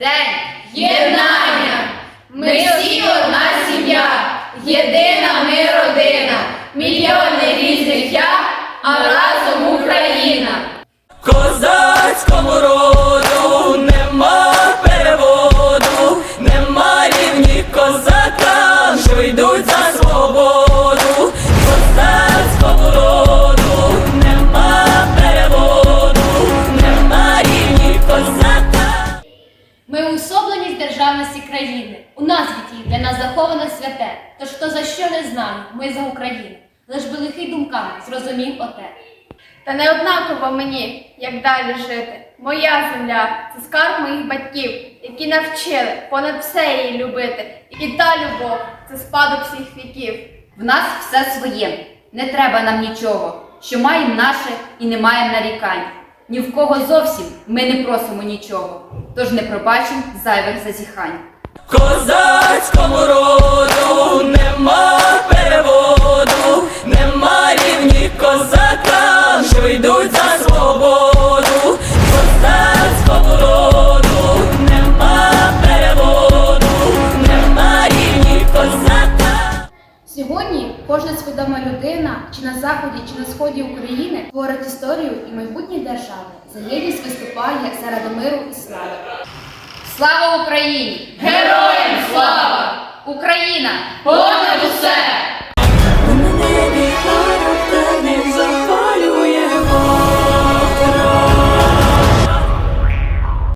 День єднання. Ми всі одна сім'я, єдина ми родина, мільйони різних я, а разом Україна. Козацькому роду нема переводу, нема рівні козакам, що йдуть за свободу. Уособленість державності країни. У нас віті для нас заховане святе. Тож хто за що не знає, ми за Україну. Лиш би лихий думками зрозумів оте. Та не однаково мені, як далі жити. Моя земля це скарб моїх батьків, які навчили понад все її любити. І та любов це спадок всіх віків. В нас все своє, не треба нам нічого, що маємо наше і не маємо нарікань. Ні в кого зовсім ми не просимо нічого, тож не пробачимо зайвих зазіхань. Козацькому роду нема переводу, нема рівні козакам, що йдуть за Сьогодні кожна свідома людина, чи на заході, чи на сході України, говорить історію і майбутнє держави. За єдність виступає заради миру і слави. Слава Україні! Героям слава! Україна! Понад усе!